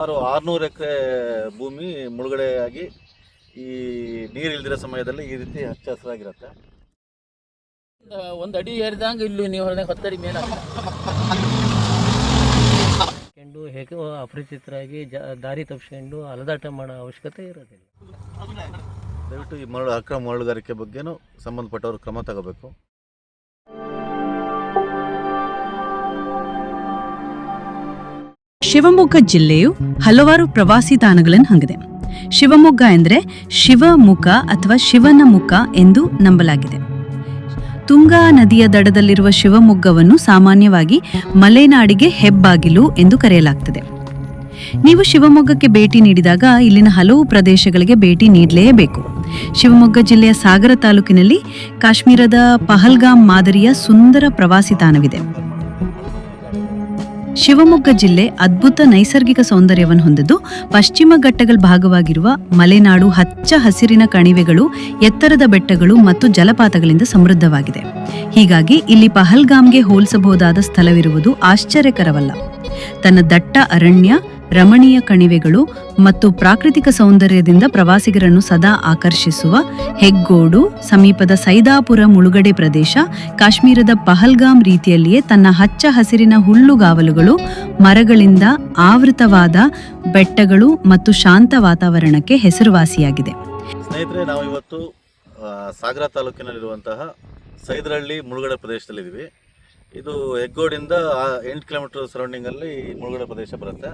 ಸುಮಾರು ಆರುನೂರು ಎಕರೆ ಭೂಮಿ ಮುಳುಗಡೆಯಾಗಿ ಈ ನೀರು ಇಲ್ದಿರೋ ಸಮಯದಲ್ಲಿ ಈ ರೀತಿ ಹಚ್ಚ ಹಸಿರಾಗಿರುತ್ತೆ. ಒಂದು ಅಡಿ ಏರಿದಂಗೆ ಇಲ್ಲಿ ನೀವು ಹೊತ್ತಡಿ ಹತ್ತಡಿ ಮೇಲೆ. ಕೆಂಡು ಹೇಗೆ ಅಪರಿಚಿತರಾಗಿ ಜ ದಾರಿ ತಪ್ಪಿಸ್ಕೊಂಡು ಅಲದಾಟ ಮಾಡೋ ಅವಶ್ಯಕತೆ ಇರೋದಿಲ್ಲ. ದಯವಿಟ್ಟು ಈ ಮರಳು ಅಕ್ರಮ ಮರಳುಗಾರಿಕೆ ಬಗ್ಗೆನೂ ಸಂಬಂಧಪಟ್ಟವರು ಕ್ರಮ ತಗೋಬೇಕು. ಶಿವಮೊಗ್ಗ ಜಿಲ್ಲೆಯು ಹಲವಾರು ಪ್ರವಾಸಿ ತಾಣಗಳನ್ನು ಹೊಂದಿದೆ. ಶಿವಮೊಗ್ಗ ಎಂದರೆ ಶಿವಮುಖ ಅಥವಾ ಶಿವನ ಮುಖ ಎಂದು ನಂಬಲಾಗಿದೆ. ತುಂಗಾ ನದಿಯ ದಡದಲ್ಲಿರುವ ಶಿವಮೊಗ್ಗವನ್ನು ಸಾಮಾನ್ಯವಾಗಿ ಮಲೆನಾಡಿಗೆ ಹೆಬ್ಬಾಗಿಲು ಎಂದು ಕರೆಯಲಾಗ್ತದೆ. ನೀವು ಶಿವಮೊಗ್ಗಕ್ಕೆ ಭೇಟಿ ನೀಡಿದಾಗ ಇಲ್ಲಿನ ಹಲವು ಪ್ರದೇಶಗಳಿಗೆ ಭೇಟಿ ನೀಡಲೇಬೇಕು. ಶಿವಮೊಗ್ಗ ಜಿಲ್ಲೆಯ ಸಾಗರ ತಾಲೂಕಿನಲ್ಲಿ ಕಾಶ್ಮೀರದ ಪಹಲ್ಗಾಮ್ ಮಾದರಿಯ ಸುಂದರ ಪ್ರವಾಸಿ ತಾಣವಿದೆ. ಶಿವಮೊಗ್ಗ ಜಿಲ್ಲೆ ಅದ್ಭುತ ನೈಸರ್ಗಿಕ ಸೌಂದರ್ಯವನ್ನು ಹೊಂದಿದ್ದು, ಪಶ್ಚಿಮ ಘಟ್ಟಗಳ ಭಾಗವಾಗಿರುವ ಮಲೆನಾಡು ಹಚ್ಚ ಹಸಿರಿನ ಕಣಿವೆಗಳು, ಎತ್ತರದ ಬೆಟ್ಟಗಳು ಮತ್ತು ಜಲಪಾತಗಳಿಂದ ಸಮೃದ್ಧವಾಗಿದೆ. ಹೀಗಾಗಿ ಇಲ್ಲಿ ಪಹಲ್ಗಾಮ್ಗೆ ಹೋಲಿಸಬಹುದಾದ ಸ್ಥಳವಿರುವುದು ಆಶ್ಚರ್ಯಕರವಲ್ಲ. ತನ್ನ ದಟ್ಟ ಅರಣ್ಯ ರಮಣೀಯ ಕಣಿವೆಗಳು ಮತ್ತು ಪ್ರಾಕೃತಿಕ ಸೌಂದರ್ಯದಿಂದ ಪ್ರವಾಸಿಗರನ್ನು ಸದಾ ಆಕರ್ಷಿಸುವ ಹೆಗ್ಗೋಡು, ಸಮೀಪದ ಸೈದಾಪುರ ಮುಳುಗಡೆ ಪ್ರದೇಶ, ಕಾಶ್ಮೀರದ ಪಹಲ್ಗಾಮ್ ರೀತಿಯಲ್ಲಿಯೇ ತನ್ನ ಹಚ್ಚ ಹಸಿರಿನ ಹುಲ್ಲುಗಾವಲುಗಳು, ಮರಗಳಿಂದ ಆವೃತವಾದ ಬೆಟ್ಟಗಳು ಮತ್ತು ಶಾಂತ ವಾತಾವರಣಕ್ಕೆ ಹೆಸರುವಾಸಿಯಾಗಿದೆ. ಸ್ನೇಹಿತರೆ, ನಾವು ಇವತ್ತು ಸಾಗರ ತಾಲೂಕಿನಲ್ಲಿರುವಂತಹ ಸೈದರಹಳ್ಳಿ ಮುಳುಗಡೆ ಪ್ರದೇಶದಲ್ಲಿದ್ದೀವಿ. ಇದು ಹೆಗ್ಗೋಡಿಂದ ಎಂಟು ಕಿಲೋಮೀಟರ್ ಸರೌಂಡಿಂಗಲ್ಲಿ ಮುಳುಗಡೆ ಪ್ರದೇಶ ಬರುತ್ತೆ.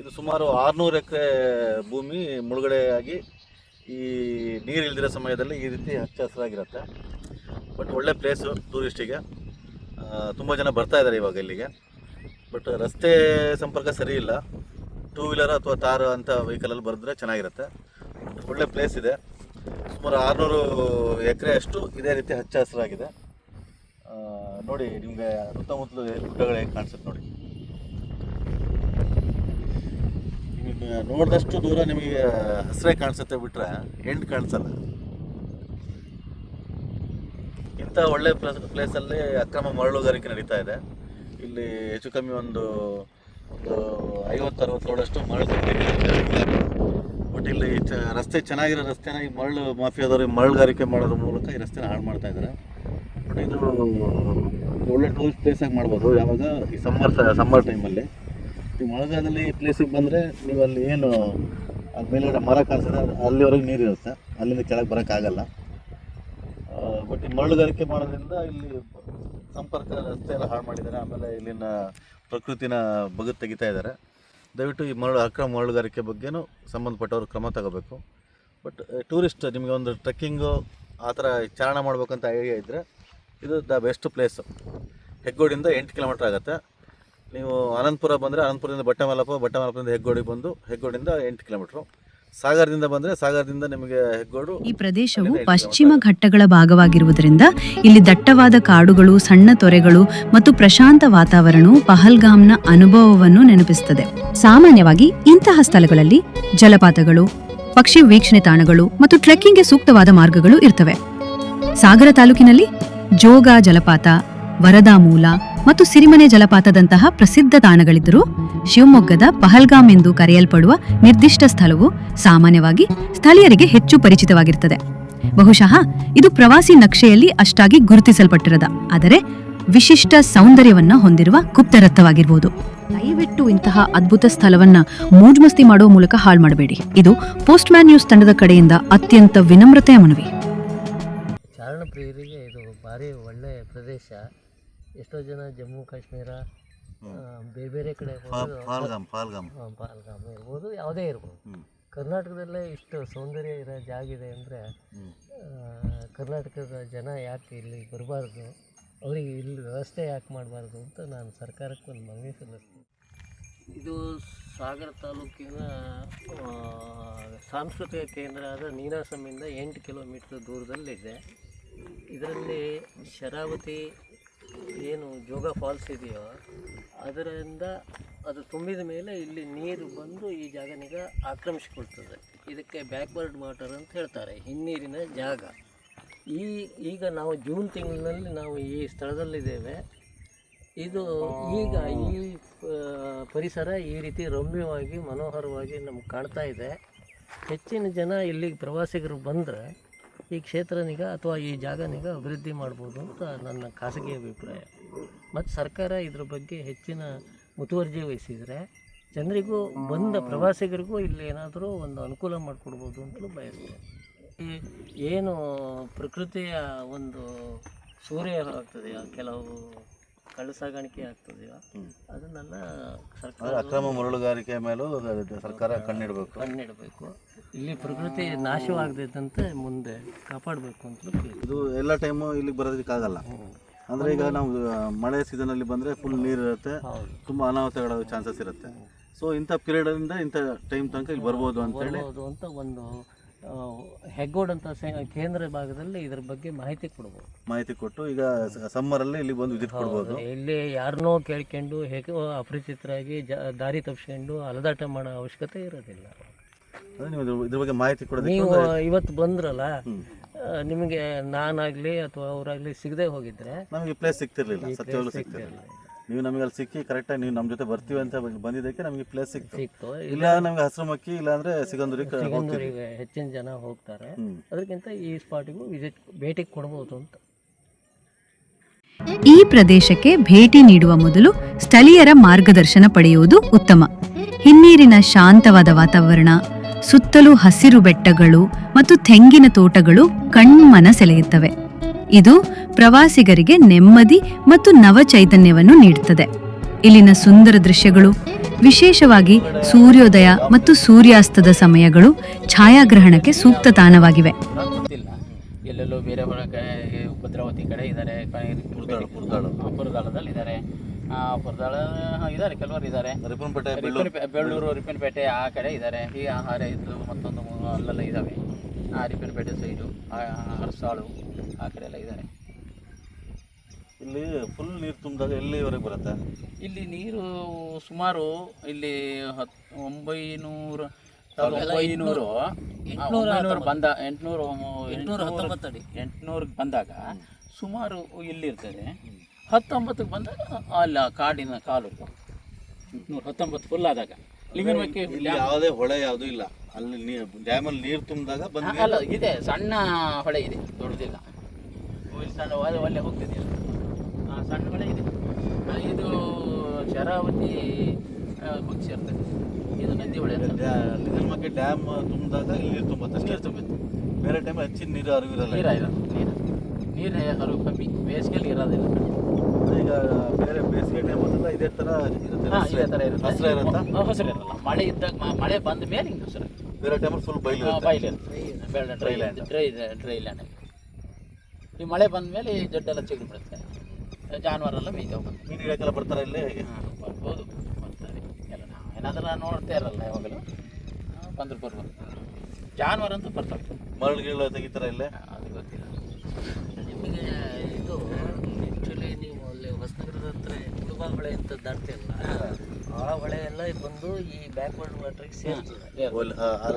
ಇದು ಸುಮಾರು ಆರುನೂರು ಎಕರೆ ಭೂಮಿ ಮುಳುಗಡೆಯಾಗಿ ಈ ನೀರು ಇಲ್ದಿರೋ ಸಮಯದಲ್ಲಿ ಈ ರೀತಿ ಹಚ್ಚ ಹಸಿರಾಗಿರುತ್ತೆ. ಬಟ್ ಒಳ್ಳೆ ಪ್ಲೇಸು ಟೂರಿಸ್ಟಿಗೆ ತುಂಬ ಜನ ಬರ್ತಾ ಇದ್ದಾರೆ ಇವಾಗ ಇಲ್ಲಿಗೆ. ಬಟ್ ರಸ್ತೆ ಸಂಪರ್ಕ ಸರಿ ಇಲ್ಲ. ಟೂ ವೀಲರ್ ಅಥವಾ ತಾರು ಅಂತ ವೆಹಿಕಲಲ್ಲಿ ಬರೆದ್ರೆ ಚೆನ್ನಾಗಿರುತ್ತೆ. ಒಳ್ಳೆ ಪ್ಲೇಸ್ ಇದೆ. ಸುಮಾರು ಆರುನೂರು ಎಕರೆ ಅಷ್ಟು ಇದೇ ರೀತಿ ಹಚ್ಚ ಹಸಿರಾಗಿದೆ. ನೋಡಿ ನಿಮಗೆ ಸುತ್ತಮುತ್ತಲು ಗುಡ್ಡಗಳು ಹೇಗೆ ಕಾಣಿಸುತ್ತೆ ನೋಡಿ ನಿಮಗೆ ನೋಡಿದಷ್ಟು ದೂರ ನಿಮಗೆ ಹಸಿರೇ ಕಾಣಿಸುತ್ತೆ ಬಿಟ್ರೆ ಎಂಡ್ ಕಾಣಿಸಲ್ಲ. ಇಂಥ ಒಳ್ಳೆ ಪ್ಲೇಸ್ ಪ್ಲೇಸಲ್ಲಿ ಅಕ್ರಮ ಮರಳುಗಾರಿಕೆ ನಡೀತಾ ಇದೆ. ಇಲ್ಲಿ ಹೆಚ್ಚು ಕಮ್ಮಿ ಒಂದು ಒಂದು ಐವತ್ತು ಅರವತ್ತು ರೋಡಷ್ಟು ಮರಳು ಬಟ್ ಇಲ್ಲಿ ಚ, ರಸ್ತೆ ಚೆನ್ನಾಗಿರೋ ರಸ್ತೆನ ಈ ಮರಳು ಮಾಫಿಯಾದವರು ಮರಳುಗಾರಿಕೆ ಮಾಡೋದ್ರ ಮೂಲಕ ಈ ರಸ್ತೆನ ಹಾಳು ಮಾಡ್ತಾ ಇದ್ದಾರೆ. ಬಟ್ ಇದು ಒಳ್ಳೆ ಟೂರಿಸ್ಟ್ ಪ್ಲೇಸಾಗಿ ಮಾಡ್ಬೋದು. ಯಾವಾಗ? ಈ ಸಮ್ಮರ್ ಸಮ್ಮರ್ ಟೈಮಲ್ಲಿ ಈ ಮಳೆಗಾಲದಲ್ಲಿ ಈ ಪ್ಲೇಸಿಗೆ ಬಂದರೆ ನೀವು ಅಲ್ಲಿ ಏನು, ಅದು ಮೇಲ್ಗಡೆ ಮರ ಕಾಣಿಸಿದ್ರೆ ಅದು ಅಲ್ಲಿವರೆಗೆ ನೀರು ಇರುತ್ತೆ. ಅಲ್ಲಿಂದ ಕೆಳಗೆ ಬರೋಕ್ಕಾಗಲ್ಲ ಬಟ್ ಈ ಮರಳುಗಾರಿಕೆ ಮಾಡೋದ್ರಿಂದ ಇಲ್ಲಿ ಸಂಪರ್ಕ, ರಸ್ತೆ ಎಲ್ಲ ಹಾಳು ಮಾಡಿದ್ದಾರೆ. ಆಮೇಲೆ ಇಲ್ಲಿನ ಪ್ರಕೃತಿನ ಬಗೆ ತೆಗಿತಾ ಇದ್ದಾರೆ. ದಯವಿಟ್ಟು ಈ ಮರಳು, ಅಕ್ರಮ ಮರಳುಗಾರಿಕೆ ಬಗ್ಗೆನೂ ಸಂಬಂಧಪಟ್ಟವರು ಕ್ರಮ ತಗೋಬೇಕು. ಬಟ್ ಟೂರಿಸ್ಟ್ ನಿಮಗೆ ಒಂದು ಟ್ರೆಕ್ಕಿಂಗು ಆ ಥರ ಚಾರಣ ಮಾಡ್ಬೇಕಂತ ಐಡಿಯಾ ಇದ್ದರೆ ಇದು ದ ಬೆಸ್ಟ್ ಪ್ಲೇಸು ಹೆಗ್ಗೋಡಿಂದ ಎಂಟು ಕಿಲೋಮೀಟ್ರ್ ಆಗುತ್ತೆ. ನೀವು ಅನಂತಪುರ ಬಂದರೆ ಅನಂತಪುರದಿಂದ ಬಟ್ಟೆಮಲಪ ಬಟ್ಟೆಮಲಪದಿಂದ ಹೆಗ್ಗೋಡಿಗೆ ಬಂದು ಹೆಗ್ಗೋಡಿಂದ ಎಂಟು ಕಿಲೋಮೀಟ್ರು. ಸಾಗರದಿಂದ ಬಂದರೆ ಸಾಗರದಿಂದ ನಿಮಗೆ ಹೆಗ್ಗೋಡು ಈ ಪ್ರದೇಶವು ಪಶ್ಚಿಮ ಘಟ್ಟಗಳ ಭಾಗವಾಗಿರುವುದರಿಂದ ಇಲ್ಲಿ ದಟ್ಟವಾದ ಕಾಡುಗಳು ಸಣ್ಣ ತೊರೆಗಳು ಮತ್ತು ಪ್ರಶಾಂತ ವಾತಾವರಣವು ಪಹಲ್ಗಾಮ್ನ ಅನುಭವವನ್ನು ನೆನಪಿಸುತ್ತದೆ. ಸಾಮಾನ್ಯವಾಗಿ ಇಂತಹ ಸ್ಥಳಗಳಲ್ಲಿ ಜಲಪಾತಗಳು ಪಕ್ಷಿ ವೀಕ್ಷಣೆ ತಾಣಗಳು ಮತ್ತು ಟ್ರೆಕ್ಕಿಂಗ್ಗೆ ಸೂಕ್ತವಾದ ಮಾರ್ಗಗಳು ಇರ್ತವೆ. ಸಾಗರ ತಾಲೂಕಿನಲ್ಲಿ ಜೋಗ ಜಲಪಾತ ವರದಾ ಮೂಲ ಮತ್ತು ಸಿರಿಮನೆ ಜಲಪಾತದಂತಹ ಪ್ರಸಿದ್ಧ ತಾಣಗಳಿದ್ದರೂ ಶಿವಮೊಗ್ಗದ ಪಹಲ್ಗಾಮ್ ಎಂದು ಕರೆಯಲ್ಪಡುವ ನಿರ್ದಿಷ್ಟ ಸ್ಥಳವು ಸಾಮಾನ್ಯವಾಗಿ ಸ್ಥಳೀಯರಿಗೆ ಹೆಚ್ಚು ಪರಿಚಿತವಾಗಿರುತ್ತದೆ. ಬಹುಶಃ ಇದು ಪ್ರವಾಸಿ ನಕ್ಷೆಯಲ್ಲಿ ಅಷ್ಟಾಗಿ ಗುರುತಿಸಲ್ಪಟ್ಟಿರದ, ಆದರೆ ವಿಶಿಷ್ಟ ಸೌಂದರ್ಯವನ್ನ ಹೊಂದಿರುವ ಗುಪ್ತರತ್ವವಾಗಿರಬಹುದು ದಯವಿಟ್ಟು ಇಂತಹ ಅದ್ಭುತ ಸ್ಥಳವನ್ನ ಮೂಜ್ಮಸ್ತಿ ಮಾಡುವ ಮೂಲಕ ಹಾಳು ಮಾಡಬೇಡಿ. ಇದು ಪೋಸ್ಟ್ ಮ್ಯಾನ್ ನ್ಯೂಸ್ ತಂಡದ ಕಡೆಯಿಂದ ಅತ್ಯಂತ ವಿನಮ್ರತೆಯ ಮನವಿ. ಪ್ರದೇಶ. ಎಷ್ಟೋ ಜನ ಜಮ್ಮು ಕಾಶ್ಮೀರ ಬೇರೆ ಬೇರೆ ಕಡೆ ಹೋಗೋದು ಪಾಲ್ಗಾಮ್ ಇರ್ಬೋದು ಯಾವುದೇ ಇರ್ಬೋದು. ಕರ್ನಾಟಕದಲ್ಲೇ ಇಷ್ಟು ಸೌಂದರ್ಯ ಇರೋ ಜಾಗ ಇದೆ ಅಂದರೆ. ಕರ್ನಾಟಕದ ಜನ ಯಾಕೆ ಇಲ್ಲಿ ಬರಬಾರ್ದು ಅವರಿಗೆ ಇಲ್ಲಿ ವ್ಯವಸ್ಥೆ ಯಾಕೆ ಮಾಡಬಾರ್ದು ಅಂತ ನಾನು ಸರ್ಕಾರಕ್ಕೆ ಒಂದು ಮನವಿ ಸಲ್ಲಿಸ್ತೀನಿ. ಇದು ಸಾಗರ ತಾಲೂಕಿನ ಸಾಂಸ್ಕೃತಿಕ ಕೇಂದ್ರ ಆದ ನೀನಾಸಮಿಂದ ಎಂಟು ಕಿಲೋಮೀಟ್ರ್ ದೂರದಲ್ಲಿದೆ. ಇದರಲ್ಲಿ ಶರಾವತಿ ಏನು ಜೋಗ ಫಾಲ್ಸ್ ಇದೆಯೋ, ಅದರಿಂದ ಅದು ತುಂಬಿದ ಮೇಲೆ ಇಲ್ಲಿ ನೀರು ಬಂದು ಈ ಜಾಗನೀಗ ಆಕ್ರಮಿಸಿಕೊಳ್ತದೆ. ಇದಕ್ಕೆ ಬ್ಯಾಕ್ವರ್ಡ್ ವಾಟರ್ ಅಂತ ಹೇಳ್ತಾರೆ, ಹಿನ್ನೀರಿನ ಜಾಗ. ಈ, ಈಗ ನಾವು ಜೂನ್ ತಿಂಗಳಿನಲ್ಲಿ ನಾವು ಈ ಸ್ಥಳದಲ್ಲಿದ್ದೇವೆ. ಇದು ಈಗ ಈ ಪರಿಸರ ಈ ರೀತಿ ರಮ್ಯವಾಗಿ, ಮನೋಹರವಾಗಿ ನಮ್ಗೆ ಕಾಣ್ತಾ ಇದೆ. ಹೆಚ್ಚಿನ ಜನ ಇಲ್ಲಿಗೆ ಪ್ರವಾಸಿಗರು ಬಂದರೆ ಈ ಕ್ಷೇತ್ರನಿಗ ಅಥವಾ ಈ ಜಾಗನಿಗ ಅಭಿವೃದ್ಧಿ ಮಾಡ್ಬೋದು ಅಂತ ನನ್ನ ಖಾಸಗಿ ಅಭಿಪ್ರಾಯ. ಮತ್ತು ಸರ್ಕಾರ ಇದ್ರ ಬಗ್ಗೆ ಹೆಚ್ಚಿನ ಮುತುವರ್ಜಿ ವಹಿಸಿದರೆ ಜನರಿಗೂ ಬಂದ ಪ್ರವಾಸಿಗರಿಗೂ ಇಲ್ಲಿ ಏನಾದರೂ ಒಂದು ಅನುಕೂಲ ಮಾಡಿಕೊಡ್ಬೋದು ಅಂತಲೂ ಬಯಸ್ತೇನೆ. ಈ ಏನು ಪ್ರಕೃತಿಯ ಒಂದು ಸೂರ್ಯ ಆಗ್ತದೆ ಕೆಲವು ಕಳ್ಳ ಸಾಗಾಣಿಕೆ ಆಗ್ತದೆಯೋ ಅದನ್ನೆಲ್ಲ ಸರ್ಕಾರ ಅಕ್ರಮ ಮರಳುಗಾರಿಕೆ ಮೇಲೂ ಸರ್ಕಾರ ಕಣ್ಣಿಡಬೇಕು. ಕಣ್ಣಿಡಬೇಕು. ಇಲ್ಲಿ ಪ್ರಕೃತಿ ನಾಶವಾಗದಂತೆ ಮುಂದೆ ಕಾಪಾಡಬೇಕು ಅಂತ ಇದು ಎಲ್ಲ ಟೈಮು ಇಲ್ಲಿಗೆ ಬರೋದಕ್ಕಾಗಲ್ಲ. ಅಂದ್ರೆ ಈಗ ನಾವು ಮಳೆ ಸೀಸನಲ್ಲಿ ಬಂದ್ರೆ ಫುಲ್ ನೀರು ಇರುತ್ತೆ. ಹೌದು. ತುಂಬಾ ಅನಾಹುತಗಳ ಚಾನ್ಸಸ್ ಇರುತ್ತೆ. ಸೊ ಇಂಥ ಪೀರಿಯಡ್ ಇಂದ ಇಂಥ ಟೈಮ್ ತನಕ ಇಲ್ಲಿ ಬರ್ಬೋದು ಅಂತೇಳಿ ಹೇಳಿ ಅಂತ ಒಂದು ಹೆಗ್ಗೋಡ್ ಅಂತ ಕೇಂದ್ರ ಭಾಗದಲ್ಲಿ ಇದ್ರ ಬಗ್ಗೆ ಮಾಹಿತಿ ಕೊಡ್ಬೋದು. ಮಾಹಿತಿ ಕೊಟ್ಟು ಈಗ ಸಮ್ಮರ್ ಅಲ್ಲಿ ಇಲ್ಲಿ ಬಂದು ವಿಸಿಟ್ ಕೊಡ್ಬೋದು. ಇಲ್ಲಿ ಯಾರನ್ನೋ ಕೇಳ್ಕೊಂಡು ಹೇಗೆ ಅಪರಿಚಿತರಾಗಿ ಜ ದಾರಿ ತಪ್ಪಿಸ್ಕೊಂಡು ಅಲದಾಟ ಮಾಡೋ ಅವಶ್ಯಕತೆ ಇರೋದಿಲ್ಲ. ನೀವು ಇದ್ರ- ಬಗ್ಗೆ ಮಾಹಿತಿ ಕೊಡೋದು ನೀವು ಇವತ್ತು ಬಂದ್ರಲ್ಲ ನಿಮಗೆ ನಾನಾಗ್ಲಿ ಅಥವಾ ಅವರಾಗ್ಲಿ ಸಿಗದೆ ಹೋಗಿದ್ರೆ ನಮಗೆ ಪ್ಲೇಸ್ ಸಿಗ್ತಿರಲಿಲ್ಲ. ಸಿಗ್ತಿರ್ಲಿಲ್ಲ. ನೀವು ನಮಗೆ ಅಲ್ಲಿ ಸಿಕ್ಕಿ ಕರೆಕ್ಟಾಗಿ ನೀವು ನಮ್ಮ ಜೊತೆ ಬರ್ತೀವಿ ಅಂತ ಬಂದಿದ್ದಕ್ಕೆ ನಮಗೆ ಪ್ಲೇಸ್ ಸಿಕ್ತು. ಸಿಕ್ತು. ಇಲ್ಲ ನಮಗೆ ಹಸಿರು ಮಕ್ಕಿ ಇಲ್ಲ ಅಂದ್ರೆ ಸಿಗಂದೂರಿಗೆ ಹೋಗ್ತೀವಿ. ಸಿಗಂದೂರಿಗೆ ಹೆಚ್ಚಿನ ಜನ ಹೋಗ್ತಾರೆ. ಅದಕ್ಕಿಂತ ಈ ಸ್ಪಾಟಿಗೂ ವಿಸಿಟ್ ಭೇಟಿ ಕೊಡಬಹುದು ಅಂತ. ಈ ಪ್ರದೇಶಕ್ಕೆ ಭೇಟಿ ನೀಡುವ ಮೊದಲು ಸ್ಥಳೀಯರ ಮಾರ್ಗದರ್ಶನ ಪಡೆಯುವುದು ಉತ್ತಮ. ಹಿನ್ನೀರಿನ ಶಾಂತವಾದ ವಾತಾವರಣ ಸುತ್ತಲೂ ಹಸಿರು ಬೆಟ್ಟಗಳು ಮತ್ತು ತೆಂಗಿನ ತೋಟಗಳು ಕಣ್ಮನ ಸೆಳೆಯುತ್ತವೆ. ಇದು ಪ್ರವಾಸಿಗರಿಗೆ ನೆಮ್ಮದಿ ಮತ್ತು ನವ ಚೈತನ್ಯವನ್ನು ನೀಡುತ್ತದೆ. ಇಲ್ಲಿನ ಸುಂದರ ದೃಶ್ಯಗಳು ವಿಶೇಷವಾಗಿ ಸೂರ್ಯೋದಯ ಮತ್ತು ಸೂರ್ಯಾಸ್ತದ ಸಮಯಗಳು ಛಾಯಾಗ್ರಹಣಕ್ಕೆ ಸೂಕ್ತ ತಾಣವಾಗಿವೆ. ಎಲ್ಲೆಲ್ಲೋ ಬೇರೆ ಭದ್ರಾವತಿ ಕಡೆ ಇದ್ದಾರೆ. ಪುರದಾಳದಲ್ಲಿ ಇದ್ದಾರೆ. ಪುರದಾಳ ಇದ್ದಾರೆ ಕೆಲವರು ಇದ್ದಾರೆ. ಬೆಳ್ಳೂರು. ರಿಪ್ಪನ್ಪೇಟೆ ಆ ಕಡೆ ಇದ್ದಾರೆ. ಈ ಆಹಾರ ಇದ್ದು ಮತ್ತೊಂದು ಮೂರು ಅಲ್ಲೆಲ್ಲ ಇದ್ದಾವೆ. ಆ ರಿಪ್ಪನ್ಪೇಟೆ ಸೈಡು ಅರಸಾಳು. ಆ ಕಡೆ ಎಲ್ಲ ಇದ್ದಾರೆ. ಇಲ್ಲಿ ಫುಲ್ ನೀರು ತುಂಬಿದಾಗ ಎಲ್ಲಿವರೆಗೆ ಬರುತ್ತೆ? ಇಲ್ಲಿ ನೀರು ಸುಮಾರು ಇಲ್ಲಿ ಹತ್ ಒಂಬೈನೂರು ಆ, ಒಂಬೈನೂರು ಬಂದ ಎಂಟುನೂರು ಎಂಟುನೂರು ಹತ್ತೊಂಬತ್ತಡಿ ಅಡಿ. ಎಂಟುನೂರಿಗೆ ಬಂದಾಗ ಸುಮಾರು ಇಲ್ಲಿರ್ತದೆ. ಹತ್ತೊಂಬತ್ತಕ್ಕೆ ಬಂದಾಗ ಅಲ್ಲ ಕಾಡಿನ ಕಾಲು ಎಂಟುನೂರು ಹತ್ತೊಂಬತ್ತು ಫುಲ್ ಆದಾಗ. ಲಿಂಗನಮಕ್ಕಿ ಯಾವುದೇ ಹೊಳೆ ಯಾವುದು ಇಲ್ಲ. ಅಲ್ಲಿ ನೀರು ಡ್ಯಾಮಲ್ಲಿ ನೀರು ತುಂಬಿದಾಗ ಬಂದ ಇದೆ ಸಣ್ಣ ಹೊಳೆ ಇದೆ ದೊಡ್ಡದಿಲ್ಲ. ಇಲ್ಲಿ ಸಣ್ಣ ಒಲೆ ಒಳ್ಳೆ ಹೋಗ್ತಿದೆ ಆ, ಸಣ್ಣ ಹೊಳೆ ಇದೆ. ಇದು ಶರಾವತಿ ಬಗ್ಗೆ ಸೇರ್ತದೆ ಇದು ನಂದಿ ಹೊಳೆ ಲಿಂಗನಮಕ್ಕಿ ಡ್ಯಾಮ್ ತುಂಬಿದಾಗ ಇಲ್ಲಿ ನೀರು ತುಂಬುತ್ತೆ ನೀರು ತುಂಬುತ್ತೆ. ಬೇರೆ ಟೈಮ್ ಹೆಚ್ಚಿನ ನೀರು ಅರಿವಿರಲ್ಲ ನೀರು ಇಲ್ಲ ನೀರು. ನೀರು ಹರಿವು ಕಮ್ಮಿ. ಬೇಸಿಗೆಯಲ್ಲಿ ಇರೋದಿಲ್ಲ. ಈಗ ಬೇರೆ ಬೇಸಿಗೆ ಟೈಮ್ ಅಂತೆಲ್ಲ ಇದೇ ಥರ ಇರುತ್ತೆ. ಇದೇ ಥರ ಇರುತ್ತೆ. ಹಸಿರು ಇರುತ್ತಾ? ಹಸಿರು ಇರಲ್ಲ. ಮಳೆ ಇದ್ದಾಗ ಮ- ಮಳೆ ಬಂದ ಮೇಲೆ ಹಿಂಗೆ ಹಸಿರು. ಬೇರೆ ಟೈಮಲ್ಲಿ ಫುಲ್ ಬೈಲ್ ಬೆಳ್ಳ dry land dry dry land ಈ ಮಳೆ ಬಂದ ಮೇಲೆ ಈ ಜಡ್ಡೆಲ್ಲ ಚಿಗುರು ಬಿಡುತ್ತೆ ಜಾನುವಾರೆಲ್ಲ ಮೇಯ್ತಾವೆ ಮೀನು ಹಿಡಿಯೋಕ್ಕೆಲ್ಲ ಬರ್ತಾರೆ ಇಲ್ಲಿ? ಬರ್ಬೋದು. ಬರ್ತಾರೆ. ಎಲ್ಲ ನಾವು ಏನಾದರೂ ನೋಡ್ತಾ ಇರಲ್ಲ ಯಾವಾಗಲೂ. ಬಂದರು ಬರ್ಬೋದು ಜಾನುವಾರು ಅಂತೂ ಬರ್ತವೆ ಮರಳು ಗಿರಳು ತೆಗಿತಾರೆ ಇಲ್ಲೇ? ಅದು ಗೊತ್ತಿಲ್ಲ. ನಿಮಗೆ ಇದು ಆ್ಯಕ್ಚುಲಿ ನೀವು ಅಲ್ಲಿ ಹೊಸನಗರದ ಹತ್ರ ಕುಡುಬಾ ಹೊಳೆ ಅಂತ ದಾಟ್ತಿರಲ್ಲ ಆ ಹೊಳೆ ಎಲ್ಲ ಬಂದು ಈ ಬ್ಯಾಕ್ವರ್ಡ್ ವಾಟ್ರಿಗೆ ಸೇರ್ತದೆ.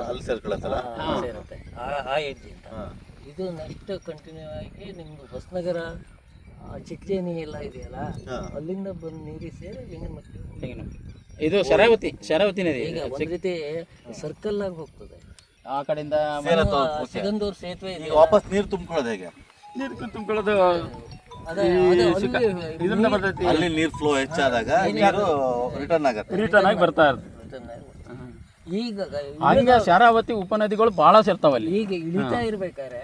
ಅಲ್ಲಿ ಸೇರ್ಕೊಳತ್ತಲ್ಲ ಸೇರುತ್ತೆ. ಆ ಆ ಎಡ್ಜಿಂದ ಹಾಂ. ಇದು ನೆಕ್ಸ್ಟ್ ಕಂಟಿನ್ಯೂ ಆಗಿ ನಿಮ್ದು ಹೊಸನಗರ ಚಿಕ್ಕೇನಿ ಚಿಕ್ಕಜೇನಿ ಎಲ್ಲ ಇದೆಯಲ್ಲ ಅಲ್ಲಿಂದ ಬಂದು ನೀರಿ ಸೇರಿ ಲಿಂಗನ ತೆಂಗಿನ ಇದು ಶರಾವತಿ ಶರಾವತಿ ನದಿ. ಈಗ ಒಂದು ರೀತಿ ಸರ್ಕಲ್ ಆಗಿ ಹೋಗ್ತದೆ. ಆ ಕಡೆಯಿಂದ ಸಿಗಂದೂರು ಸೇತುವೆ ಇದೆ ವಾಪಸ್ ನೀರು ತುಂಬಿಕೊಳ್ಳೋದು ಹೇಗೆ? ನೀರು ತುಂಬಿಕೊಳ್ಳೋದು ಅದೇ ಅದು ಅಲ್ಲಿ ಇದರಿಂದ ಬರ್ತೈತಿ. ಅಲ್ಲಿ ನೀರು ಫ್ಲೋ ಹೆಚ್ಚಾದಾಗ ನೀರು ರಿಟರ್ನ್ ಆಗುತ್ತೆ. ರಿಟರ್ನ್ ಆಗಿ ಬರ್ತಾ ಇರ್ತದೆ. ಈಗ ಹಂಗೆ ಶರಾವತಿ ಉಪನದಿಗಳು ಬಹಳ ಸೇರ್ತಾವ ಅಲ್ಲಿ. ಈಗ ಇಳಿತಾ ಇರ್ಬೇಕಾದ್ರೆ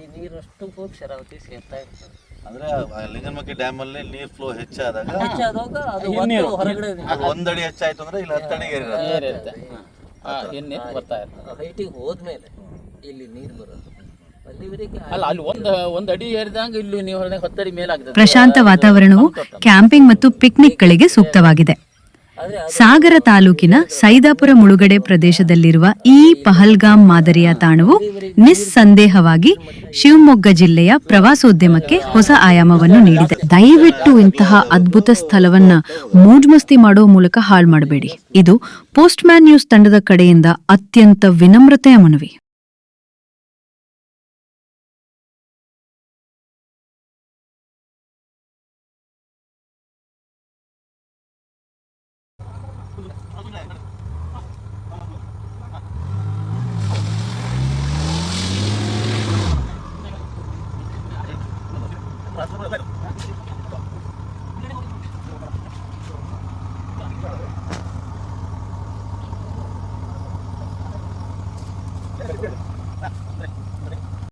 ಈ ನೀರಷ್ಟು ಅಷ್ಟು ಹೋಗಿ ಶರಾವತಿ ಸೇರ್ತಾ ಇರ್ತದೆ. ಅಂದ್ರೆ ಆ ಲಿಂಗನಮಕ್ಕಿ ಡ್ಯಾಮ್ ಅಲ್ಲಿ ನೀರ್ ಫ್ಲೋ ಹೆಚ್ಚಾದಾಗ ಹೆಚ್ಚಾದಾಗ ಅದು ಹೊರಗಡೆ ಅದು ಒಂದಡಿ ಹೆಚ್ಚಾಯ್ತು ಅಂದ್ರೆ ಇಲ್ಲಿ ಹತ್ತಡಿಗೆ ಇರುತ್ತೆ. ಏರಿರುತ್ತೆ ಎಣ್ಣೆ ಬರ್ತಾ ಇರ್ತದೆ ಹೈಟಿಗೆ ಹೋದ್ಮೇಲೆ ಇಲ್ಲಿ ನೀರು ಬರೋದು. ಅಲ್ಲಿವರೆಗೆ ಅಲ್ಲ ಅಲ್ಲಿ ಒಂದು ಒಂದು ಅಡಿ ಏರಿದಂಗ ಇಲ್ಲಿ ನೀವು ಹೊರಗೆ ಹತ್ತಡಿ ಮೇಲಾಗ್ತದೆ ಪ್ರಶಾಂತ ವಾತಾವರಣವು ಕ್ಯಾಂಪಿಂಗ್ ಮತ್ತು ಪಿಕ್ನಿಕ್ಗಳಿಗೆ ಸೂಕ್ತವಾಗಿದೆ. ಸಾಗರ ತಾಲೂಕಿನ ಸೈದಾಪುರ ಮುಳುಗಡೆ ಪ್ರದೇಶದಲ್ಲಿರುವ ಈ ಪಹಲ್ಗಾಮ್ ಮಾದರಿಯ ತಾಣವು ನಿಸ್ಸಂದೇಹವಾಗಿ ಶಿವಮೊಗ್ಗ ಜಿಲ್ಲೆಯ ಪ್ರವಾಸೋದ್ಯಮಕ್ಕೆ ಹೊಸ ಆಯಾಮವನ್ನು ನೀಡಿದೆ. ದಯವಿಟ್ಟು ಇಂತಹ ಅದ್ಭುತ ಸ್ಥಳವನ್ನ ಮೋಜ್ಮಸ್ತಿ ಮಾಡೋ ಮೂಲಕ ಹಾಳು ಮಾಡಬೇಡಿ. ಇದು ಪೋಸ್ಟ್ ನ್ಯೂಸ್ ತಂಡದ ಕಡೆಯಿಂದ ಅತ್ಯಂತ ವಿನಮ್ರತೆಯ ಮನವಿ.